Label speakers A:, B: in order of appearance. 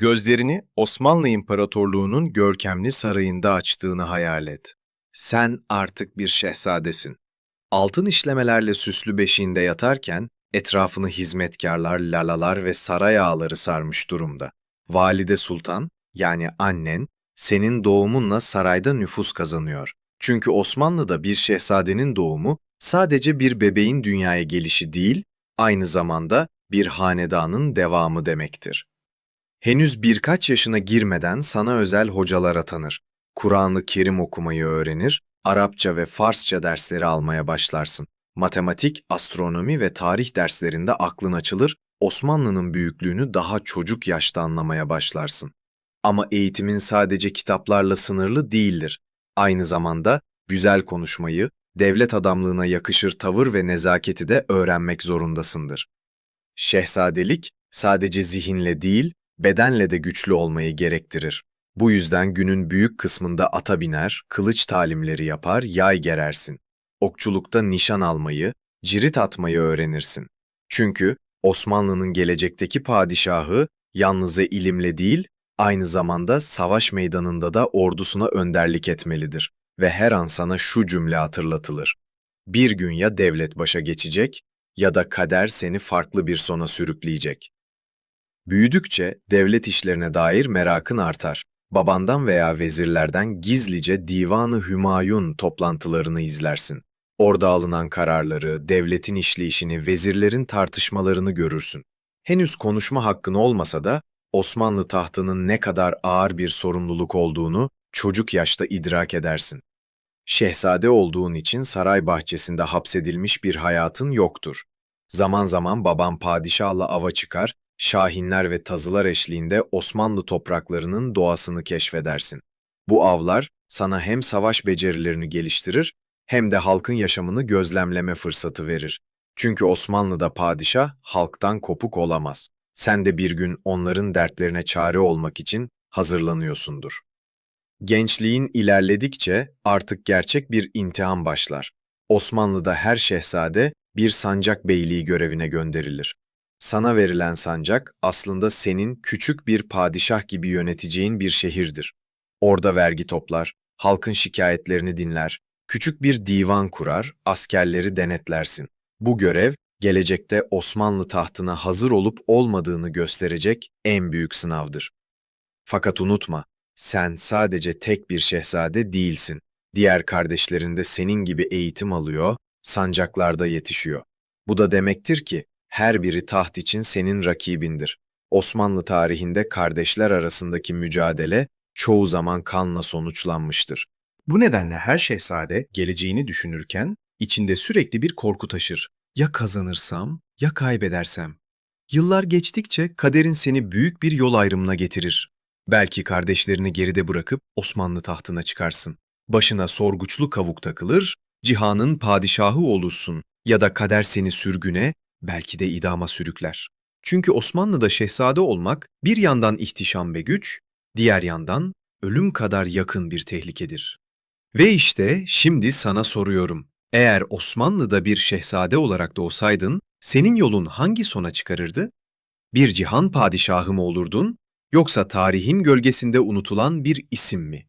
A: Gözlerini Osmanlı İmparatorluğu'nun görkemli sarayında açtığını hayal et. Sen artık bir şehzadesin. Altın işlemelerle süslü beşiğinde yatarken etrafını hizmetkarlar, lalalar ve saray ağaları sarmış durumda. Valide Sultan, yani annen, senin doğumunla sarayda nüfus kazanıyor. Çünkü Osmanlı'da bir şehzadenin doğumu sadece bir bebeğin dünyaya gelişi değil, aynı zamanda bir hanedanın devamı demektir. Henüz birkaç yaşına girmeden sana özel hocalar atanır. Kur'an-ı Kerim okumayı öğrenir, Arapça ve Farsça dersleri almaya başlarsın. Matematik, astronomi ve tarih derslerinde aklın açılır, Osmanlı'nın büyüklüğünü daha çocuk yaşta anlamaya başlarsın. Ama eğitimin sadece kitaplarla sınırlı değildir. Aynı zamanda güzel konuşmayı, devlet adamlığına yakışır tavır ve nezaketi de öğrenmek zorundasındır. Şehzadelik sadece zihinle değil, bedenle de güçlü olmayı gerektirir. Bu yüzden günün büyük kısmında ata biner, kılıç talimleri yapar, yay gerersin. Okçulukta nişan almayı, cirit atmayı öğrenirsin. Çünkü Osmanlı'nın gelecekteki padişahı yalnızca ilimle değil, aynı zamanda savaş meydanında da ordusuna önderlik etmelidir. Ve her an sana şu cümle hatırlatılır. Bir gün ya devlet başa geçecek ya da kader seni farklı bir sona sürükleyecek. Büyüdükçe devlet işlerine dair merakın artar. Babandan veya vezirlerden gizlice Divanı Hümayun toplantılarını izlersin. Orada alınan kararları, devletin işleyişini, vezirlerin tartışmalarını görürsün. Henüz konuşma hakkın olmasa da Osmanlı tahtının ne kadar ağır bir sorumluluk olduğunu çocuk yaşta idrak edersin. Şehzade olduğun için saray bahçesinde hapsedilmiş bir hayatın yoktur. Zaman zaman babam padişahla ava çıkar, şahinler ve tazılar eşliğinde Osmanlı topraklarının doğasını keşfedersin. Bu avlar sana hem savaş becerilerini geliştirir hem de halkın yaşamını gözlemleme fırsatı verir. Çünkü Osmanlı'da padişah halktan kopuk olamaz. Sen de bir gün onların dertlerine çare olmak için hazırlanıyorsundur. Gençliğin ilerledikçe artık gerçek bir imtihan başlar. Osmanlı'da her şehzade bir sancak beyliği görevine gönderilir. Sana verilen sancak aslında senin küçük bir padişah gibi yöneteceğin bir şehirdir. Orada vergi toplar, halkın şikayetlerini dinler, küçük bir divan kurar, askerleri denetlersin. Bu görev gelecekte Osmanlı tahtına hazır olup olmadığını gösterecek en büyük sınavdır. Fakat unutma, sen sadece tek bir şehzade değilsin. Diğer kardeşlerin de senin gibi eğitim alıyor, sancaklarda yetişiyor. Bu da demektir ki her biri taht için senin rakibindir. Osmanlı tarihinde kardeşler arasındaki mücadele çoğu zaman kanla sonuçlanmıştır.
B: Bu nedenle her şehzade geleceğini düşünürken içinde sürekli bir korku taşır. Ya kazanırsam, ya kaybedersem. Yıllar geçtikçe kaderin seni büyük bir yol ayrımına getirir. Belki kardeşlerini geride bırakıp Osmanlı tahtına çıkarsın. Başına sorguçlu kavuk takılır, cihanın padişahı olursun ya da kader seni sürgüne, belki de idama sürükler. Çünkü Osmanlı'da şehzade olmak bir yandan ihtişam ve güç, diğer yandan ölüm kadar yakın bir tehlikedir. Ve işte şimdi sana soruyorum. Eğer Osmanlı'da bir şehzade olarak doğsaydın, senin yolun hangi sona çıkarırdı? Bir cihan padişahı mı olurdun, yoksa tarihin gölgesinde unutulan bir isim mi?